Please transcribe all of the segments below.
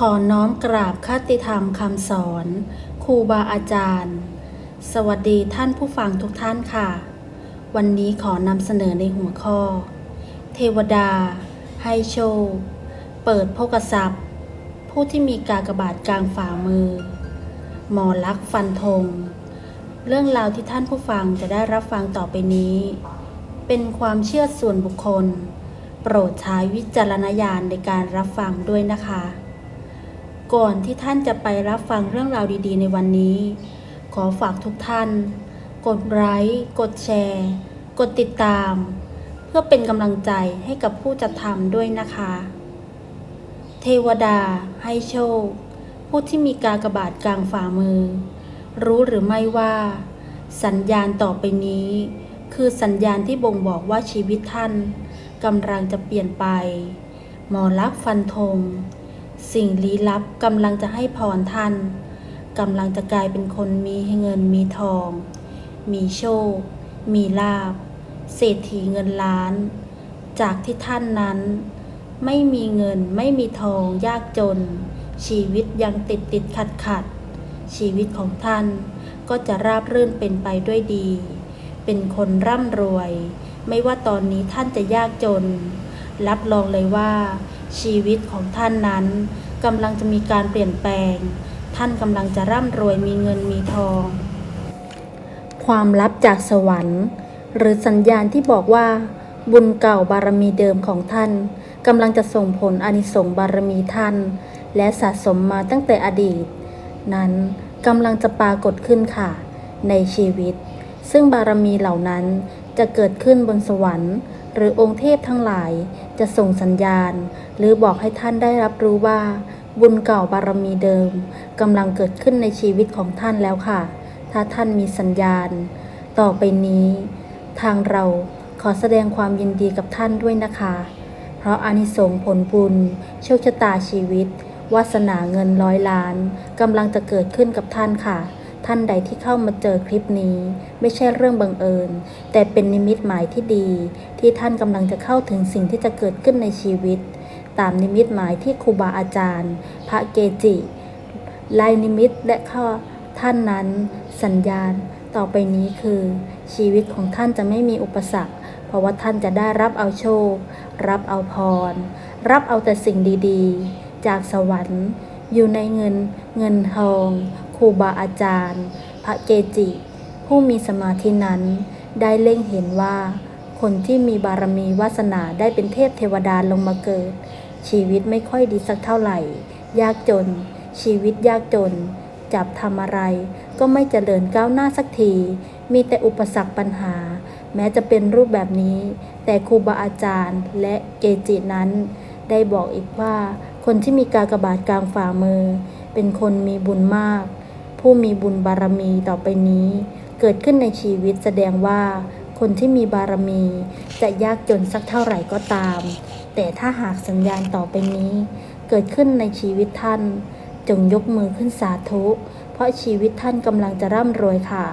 ขอน้อมกราบคติธรรมคำสอนครูบาอาจารย์ สวัสดีท่านผู้ฟังทุกท่านค่ะ วันนี้ขอนำเสนอในหัวข้อ เทวดา ให้โชคเปิดโภกทรัพย์ ผู้ที่มีกากบาทกลางฝ่ามือ หมอลักฟันธง เรื่องราวที่ท่านผู้ฟังจะได้รับฟังต่อไปนี้ เป็นความเชื่อส่วนบุคคล โปรดใช้วิจารณญาณในการรับฟังด้วยนะคะ ก่อนที่ท่านจะไปรับฟังเรื่องราวดีๆ ในวันนี้ ขอฝากทุกท่าน กดไลค์กดแชร์ กดติดตาม เพื่อเป็นกำลังใจให้กับผู้จัดทำด้วยนะคะ เทวดา ให้โชค ผู้ที่มีกากบาทกลางฝ่ามือ รู้หรือไม่ว่า สัญญาณต่อไปนี้ คือสัญญาณที่บ่งบอกว่าชีวิตท่านกำลังจะเปลี่ยนไป หมอลักษ์ฟันธง สิ่งลี้ลับกำลังจะให้พรท่านกำลังจะกลายเป็นคนมีเงินมีทอง มีโชค มีลาบ เศรษฐีเงินล้าน จากที่ท่านนั้น ไม่มีเงินไม่มีทองยากจน ชีวิตยังติดติดขัดขัด ชีวิตของท่านก็จะราบรื่นเป็นไปด้วยดี เป็นคนร่ำรวย ไม่ว่าตอนนี้ท่านจะยากจน รับรองเลยว่า ชีวิตของท่านนั้นกำลังจะมีการเปลี่ยนแปลง ท่านกำลังจะร่ำรวยมีเงินมีทอง ความลับจากสวรรค์ หรือสัญญาณที่บอกว่า บุญเก่าบารมีเดิมของท่านกำลังจะส่งผลอนิสงส์บารมีท่าน และสะสมมาตั้งแต่อดีต นั้นกำลังจะปรากฏขึ้นค่ะ ในชีวิต ซึ่งบารมีเหล่านั้นจะเกิดขึ้นบนสวรรค์ หรือองค์เทพทั้งหลายจะส่งสัญญาณ หรือบอกให้ท่านได้รับรู้ว่า บุญเก่าบารมีเดิมกำลังเกิดขึ้นในชีวิตของท่านแล้วค่ะ ถ้าท่านมีสัญญาณ ต่อไปนี้ ทางเราขอแสดงความยินดีกับท่านด้วยนะคะ เพราะอานิสงส์ผลบุญโชคชะตาชีวิตวาสนาเงินร้อยล้านกำลังจะเกิดขึ้นกับท่านค่ะ ท่านใดที่เข้ามาเจอคลิปนี้ ไม่ใช่เรื่องบังเอิญ แต่เป็นนิมิตหมายที่ดี ที่ท่านกำลังจะเข้าถึงสิ่งที่จะเกิดขึ้นในชีวิต ตามนิมิตหมายที่ครูบาอาจารย์ พระเกจิลายนิมิตและข้อท่านนั้น สัญญาณ ต่อไปนี้คือ ชีวิตของท่านจะไม่มีอุปสรรค เพราะว่าท่านจะได้รับเอาโชค รับเอาพร รับเอาแต่สิ่งดีๆ จากสวรรค์ อยู่ในเงินเงินทองครูบาอาจารย์ พระเกจิ ผู้มีสมาธินั้น ได้เล็งเห็นว่า คนที่มีบารมีวาสนาได้เป็นเทพเทวดาลงมาเกิด ชีวิตไม่ค่อยดีสักเท่าไหร่ ยากจน ชีวิตยากจน จับทำอะไร ก็ไม่เจริญก้าวหน้าสักที มีแต่อุปสรรคปัญหา แม้จะเป็นรูปแบบนี้ แต่ครูบาอาจารย์และเกจินั้น ได้บอกอีกว่า คนที่มีกากบาทกลางฝ่ามือ เป็นคนมีบุญมาก ผู้มีบุญบารมีต่อไปนี้ เกิดขึ้นในชีวิตแสดงว่า คนที่มีบารมีจะยากจนสักเท่าไหร่ก็ตาม แต่ถ้าหากสัญญาณต่อไปนี้ เกิดขึ้นในชีวิตท่าน จงยกมือขึ้นสาธุ เพราะชีวิตท่านกำลังจะร่ำรวยค่ะ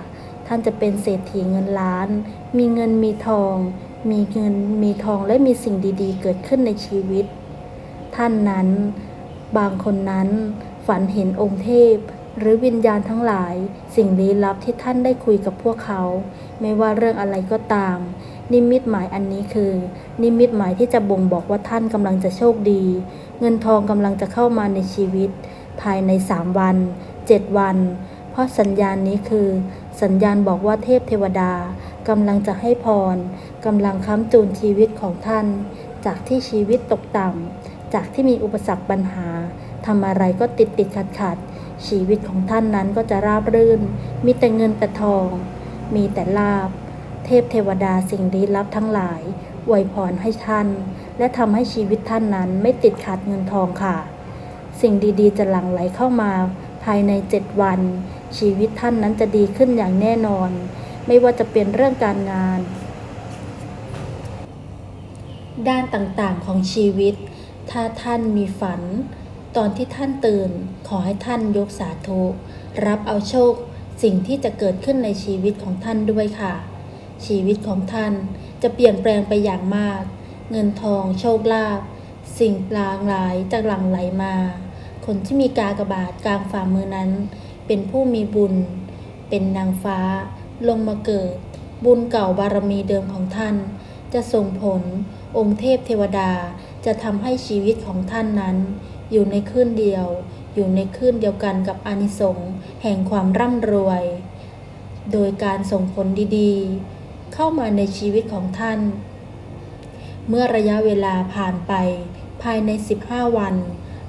ท่านจะเป็นเศรษฐีเงินล้าน มีเงินมีทอง มีเงินมีทองและมีสิ่งดีๆ เกิดขึ้นในชีวิต ท่านนั้น บางคนนั้นฝันเห็นองค์เทพ หรือวิญญาณทั้งหลาย สิ่งลี้ลับที่ท่านได้คุยกับพวกเขา ไม่ว่าเรื่องอะไรก็ตาม นิมิตหมายอันนี้คือ นิมิตหมายที่จะบ่งบอกว่าท่านกำลังจะโชคดี เงินทองกำลังจะเข้ามาในชีวิต ภายใน3วัน7วัน เพราะสัญญาณนี้คือ สัญญาณบอกว่าเทพเทวดากำลังจะให้พรกำลังค้ำจูนชีวิตของท่าน จากที่ชีวิตตกต่ำ จากที่มีอุปสรรคปัญหาทำอะไรก็ติดติดขัดขัดชีวิตของท่านนั้นก็จะราบรื่น มีแต่เงินแต่ทอง มีแต่ลาบ เทพเทวดาสิ่งลี้ลับทั้งหลายอวยพรให้ท่าน และทำให้ชีวิตท่านนั้นไม่ติดขัดเงินทองค่ะ สิ่งดีๆ จะหลั่งไหลเข้ามาภายในเจ็ดวัน ชีวิตท่านนั้นจะดีขึ้นอย่างแน่นอน ไม่ว่าจะเป็นเรื่องการงาน ด้านต่างๆของชีวิต ถ้าท่านมีฝัน ตอนที่ท่านตื่นขอให้ท่านยกสาธุรับเอาโชคสิ่งที่จะเกิดขึ้นในชีวิตของท่านด้วยค่ะ ชีวิตของท่านจะเปลี่ยนแปลงไปอย่างมาก เงินทองโชคลาภสิ่งปลางหลายจะหลั่งไหลมาคคนที่มีกากบาทกลางฝ่ามือนั้น เป็นผู้มีบุญ เป็นนางฟ้า ลงมาเกิด บุญเก่าบารมีเดิมของท่าน จะส่งผลองค์เทพเทวดา จะทำให้ชีวิตของท่านนั้น อยู่ในคลื่นเดียว อยู่ในคลื่นเดียวกันกับอานิสงส์แห่งความร่ำรวย โดยการส่งผลดีๆ เข้ามาในชีวิตของท่าน เมื่อระยะเวลาผ่านไปภายใน 15 วัน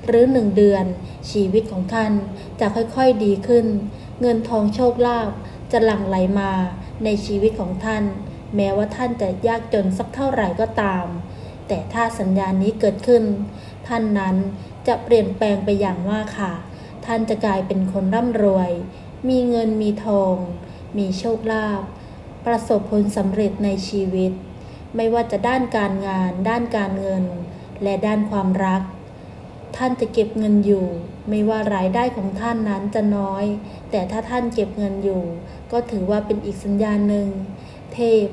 หรือ 1 เดือน ชีวิตของท่านจะค่อยๆดีขึ้น เงินทองโชคลาภจะหลั่งไหลมาในชีวิตของท่าน แม้ว่าท่านจะยากจนสักเท่าไหร่ก็ตาม แต่ถ้าสัญญาณนี้เกิดขึ้น ท่านนั้นจะเปลี่ยนแปลงไปอย่างมากค่ะ ท่านจะกลายเป็นคนร่ำรวย มีเงินมีทอง มีโชคลาภ ประสบผลสำเร็จในชีวิต ไม่ว่าจะด้านการงาน ด้านการเงิน และด้านความรัก ท่านจะเก็บเงินอยู่ ไม่ว่ารายได้ของท่านนั้นจะน้อย แต่ถ้าท่านเก็บเงินอยู่ ก็ถือว่าเป็นอีกสัญญาณหนึ่ง เทพ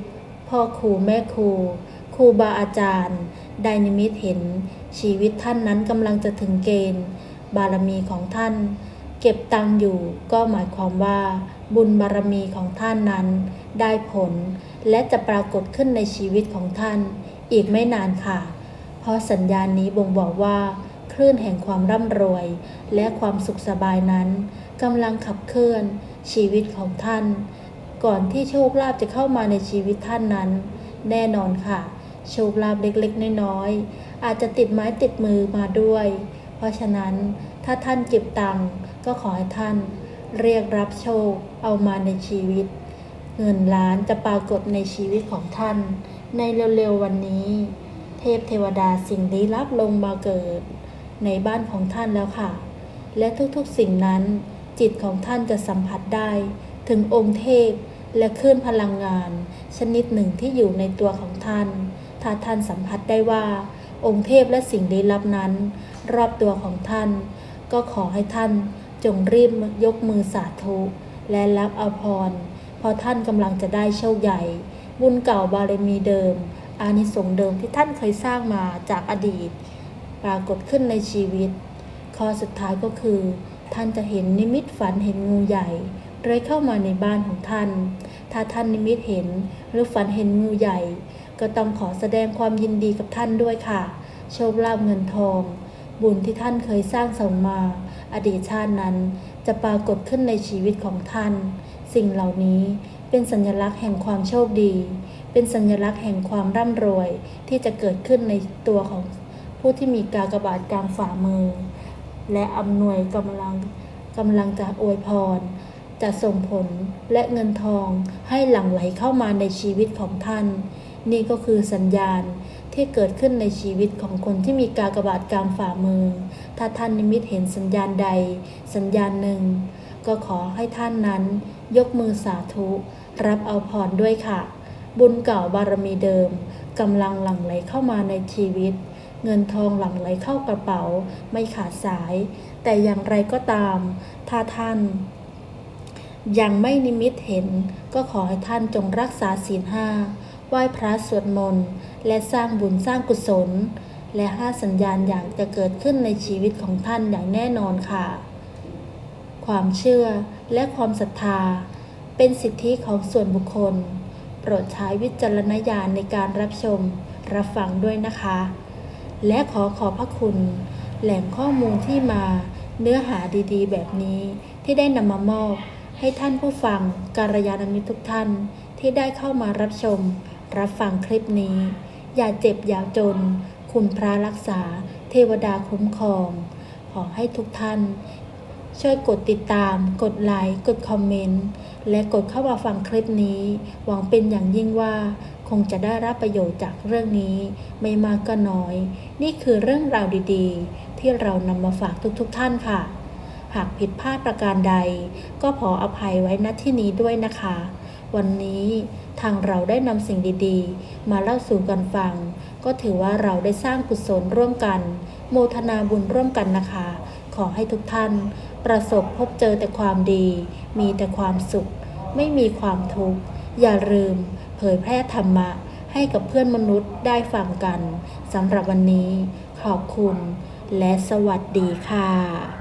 พ่อครูแม่ครู รูบาอาจารย์ได้นิมิตเห็นชีวิตท่านนั้นกำลังจะถึงเกณฑ์ บารมีของท่าน เก็บตังค์อยู่ก็หมายความว่า บุญบารมีของท่านนั้น ได้ผล และจะปรากฏขึ้นในชีวิตของท่าน อีกไม่นานค่ะ เพราะสัญญาณนี้บ่งบอกว่า คลื่นแห่งความร่ำรวย และความสุขสบายนั้นกำลังขับเคลื่อนชีวิตของท่าน ก่อนที่โชคลาภจะเข้ามาในชีวิตท่านนั้น แน่นอนค่ะ โชคลาภเล็กๆ น้อยๆ อาจจะติดไม้ติดมือมาด้วย เพราะฉะนั้นถ้าท่านเก็บตังค์ก็ขอให้ท่านเรียกรับโชคเอามาในชีวิต เงินล้านจะปรากฏในชีวิตของท่าน ในเร็วๆวันนี้ เทพเทวดาสิ่งลี้ลับลงมาเกิด ในบ้านของท่านแล้วค่ะ และทุกๆสิ่งนั้น จิตของท่านจะสัมผัสได้ ถึงองค์เทพและคลื่นพลังงาน ชนิดหนึ่งที่อยู่ในตัวของท่าน ถ้าท่านสัมผัสได้ว่า องค์เทพและสิ่งลี้ลับนั้น รอบตัวของท่าน ก็ขอให้ท่านจงรีบยกมือสาธุและรับอาพรเพราะท่านกำลังจะได้โชคใหญ่ บุญเก่าบารมีเดิม อานิสงส์เดิมที่ท่านเคยสร้างมาจากอดีต ปรากฏขึ้นในชีวิต ข้อสุดท้ายก็คือ ท่านจะเห็นนิมิตฝันเห็นงูใหญ่เลื้อยเข้ามาในบ้านของท่าน ถ้าท่านนิมิตเห็น หรือฝันเห็นงูใหญ่ ก็ต้องขอแสดงความยินดีกับท่านด้วยค่ะ โชคลาภเงินทอง บุญที่ท่านเคยสร้างสมมา อดีตชาตินั้นจะปรากฏขึ้นในชีวิตของท่าน สิ่งเหล่านี้เป็นสัญลักษณ์แห่งความโชคดี เป็นสัญลักษณ์แห่งความร่ำรวยที่จะเกิดขึ้นในตัวของผู้ที่มีกากบาทกลางฝ่ามือ และอำนวยกำลังกำลังจะอวยพร จะส่งผลและเงินทองให้หลั่งไหลเข้ามาในชีวิตของท่าน นี่ก็คือสัญญาณที่เกิดขึ้นในชีวิตของคนที่มีกากบาทกลางฝ่ามือ ถ้าท่านนิมิตเห็นสัญญาณใด สัญญาณหนึ่ง ก็ขอให้ท่านนั้น ยกมือสาธุ รับเอาพรด้วยค่ะ บุญเก่าบารมีเดิมกำลังหลั่งไหลเข้ามาในชีวิต เงินทองหลั่งไหลเข้ากระเป๋า ไม่ขาดสาย แต่อย่างไรก็ตาม ถ้าท่าน ยังไม่นิมิตเห็นก็ขอให้ท่านจงรักษาศีลห้าไหว้พระสวดมนต์ และสร้างบุญสร้างกุศล และห้าสัญญาณอย่างจะเกิดขึ้นในชีวิตของท่านอย่างแน่นอนค่ะ ความเชื่อและความศรัทธา เป็นสิทธิของส่วนบุคคล โปรดใช้วิจารณญาณในการรับชม รับฟังด้วยนะคะ และขอขอบพระคุณ แหล่งข้อมูลที่มาเนื้อหาดีๆ แบบนี้ที่ได้นำมามอบ ให้ท่านผู้ฟังการยานมิตรทุกท่านที่ได้เข้ามารับชม รับฟังคลิปนี้ อย่าเจ็บอย่าจน คุณพระรักษา เทวดาคุ้มครอง ขอให้ทุกท่าน ช่วยกดติดตาม กดไลค์ กดคอมเมนต์ และกดเข้ามาฟังคลิปนี้ หวังเป็นอย่างยิ่งว่าคงจะได้รับประโยชน์จากเรื่องนี้ ไม่มากก็น้อย นี่คือเรื่องราวดีๆ ที่เรานำมาฝากทุกๆทท่านค่ะ หากผิดพลาดประการใด ก็ขออภัยไว้ณที่นี้ด้วยนะคะ วันนี้ทางเราได้นำสิ่งดีๆ มาเล่าสู่กันฟัง ก็ถือว่าเราได้สร้างกุศลร่วมกัน โมทนาบุญร่วมกันนะคะ ขอให้ทุกท่าน ประสบพบเจอแต่ความดี มีแต่ความสุข ไม่มีความทุกข์ อย่าลืม เผยแพร่ธรรมะ ให้กับเพื่อนมนุษย์ได้ฟังกันสำหรับวันนี้ ขอบคุณ และสวัสดีค่ะ